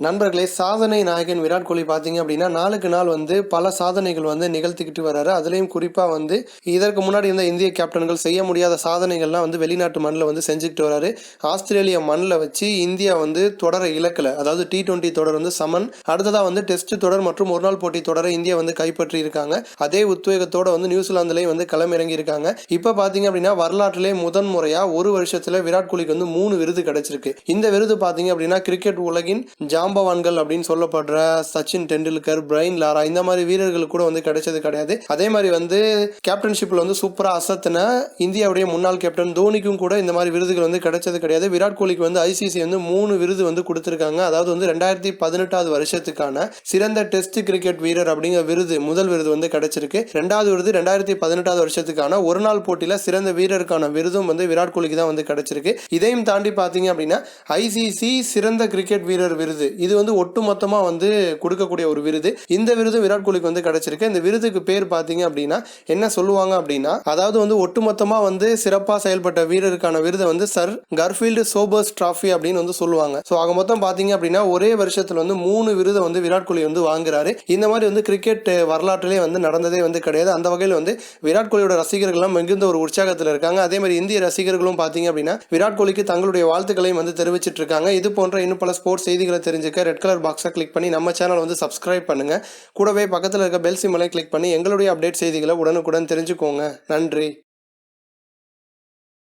நண்பர்களே சாதனை நாயகன் விராட் கோலி பார்த்தீங்க அப்படின்னா நாளுக்கு நாள் வந்து பல சாதனைகள் வந்து நிகழ்த்திக்கிட்டு வர்றாரு அதுலேயும் குறிப்பாக வந்து இதற்கு முன்னாடி இருந்த இந்திய கேப்டன்கள் செய்ய முடியாத சாதனைகள்லாம் வந்து வெளிநாட்டு மண்ணில் வந்து செஞ்சுக்கிட்டு வராரு. ஆஸ்திரேலியா மண்ணில் வச்சு இந்தியா வந்து தொடர இலக்கில் அதாவது டி டுவெண்ட்டி தொடர் வந்து சமன். அடுத்ததாக வந்து டெஸ்ட் தொடர் மற்றும் ஒரு நாள் போட்டி தொடரை இந்தியா வந்து கைப்பற்றி இருக்காங்க. அதே உத்வேகத்தோடு வந்து நியூசிலாந்துலேயும் வந்து களமிறங்கி இருக்காங்க. இப்போ பார்த்தீங்க அப்படின்னா வரலாற்றிலே முதன் முறையாக ஒரு வருஷத்தில் விராட் கோலிக்கு வந்து மூணு விருது கிடைச்சிருக்கு. இந்த விருது பார்த்தீங்க அப்படின்னா கிரிக்கெட் உலகின் ஜாம் ஜாம்பவான்கள் அப்படின்னு சொல்லப்படுற சச்சின் டெண்டுல்கர் பிரைன் லாரா இந்த மாதிரி வீரர்கள் கூட வந்து கிடைச்சது கிடையாது. அதே மாதிரி வந்து கேப்டன்ஷிப்பில் வந்து சூப்பராக அசத்தின இந்தியாவுடைய முன்னாள் கேப்டன் தோனிக்கும் கூட இந்த மாதிரி விருதுகள் வந்து கிடைச்சது கிடையாது. விராட் கோலிக்கு வந்து ஐசிசி வந்து மூணு விருது வந்து கொடுத்துருக்காங்க. அதாவது வந்து ரெண்டாயிரத்தி பதினெட்டாவது வருஷத்துக்கான சிறந்த டெஸ்ட் கிரிக்கெட் வீரர் அப்படிங்கிற விருது முதல் விருது வந்து கிடைச்சிருக்கு. ரெண்டாவது விருது ரெண்டாயிரத்தி பதினெட்டாவது வருஷத்துக்கான ஒரு நாள் போட்டியில் சிறந்த வீரருக்கான விருதும் வந்து விராட் கோலிக்கு தான் வந்து கிடைச்சிருக்கு. இதையும் தாண்டி பார்த்தீங்க அப்படின்னா ஐசிசி சிறந்த கிரிக்கெட் வீரர் விருது இது வந்து ஒட்டுமொத்தமாக வந்து கொடுக்கக்கூடிய ஒரு விருது. இந்த விருது விராட் கோலிக்கு வந்து கிடைச்சிருக்கு. இந்த விருதுக்கு பேர் பார்த்தீங்க அப்படின்னா என்ன சொல்லுவாங்க அப்படின்னா அதாவது வந்து ஒட்டுமொத்தமாக வந்து சிறப்பாக செயல்பட்ட வீரருக்கான விருதை வந்து சர் கர்ஃபீல்டு சோபர்ஸ் ட்ராஃபி அப்படின்னு வந்து சொல்லுவாங்க. ஸோ ஆக மொத்தம் பார்த்தீங்க அப்படின்னா ஒரே வருஷத்தில் வந்து மூணு விருதை வந்து விராட் கோலி வந்து வாங்குறாரு. இந்த மாதிரி வந்து கிரிக்கெட் வரலாற்றிலே வந்து நடந்ததே வந்து கிடையாது. அந்த வகையில் வந்து விராட் கோலியோட ரசிகர்கள்லாம் மிகுந்த ஒரு உற்சாகத்தில் இருக்காங்க. அதே மாதிரி இந்திய ரசிகர்களும் பார்த்தீங்க அப்படின்னா விராட் கோலிக்கு தங்களுடைய வாழ்த்துக்களையும் வந்து தெரிவிச்சிட்டு இருக்காங்க. இது போன்ற இன்னும் பல ஸ்போர்ட்ஸ் செய்திகளை தெரிஞ்சுக்க ரெட் கலர் பாக்ஸை கிளிக் பண்ணி நம்ம சேனல் வந்து சப்ஸ்கிரைப் பண்ணுங்க. கூடவே பக்கத்தில் இருக்க பெல் சிம்மலை கிளிக் பண்ணி எங்களுடைய அப்டேட் செய்திகளை உடனுக்குடன் தெரிஞ்சுக்கோங்க. நன்றி.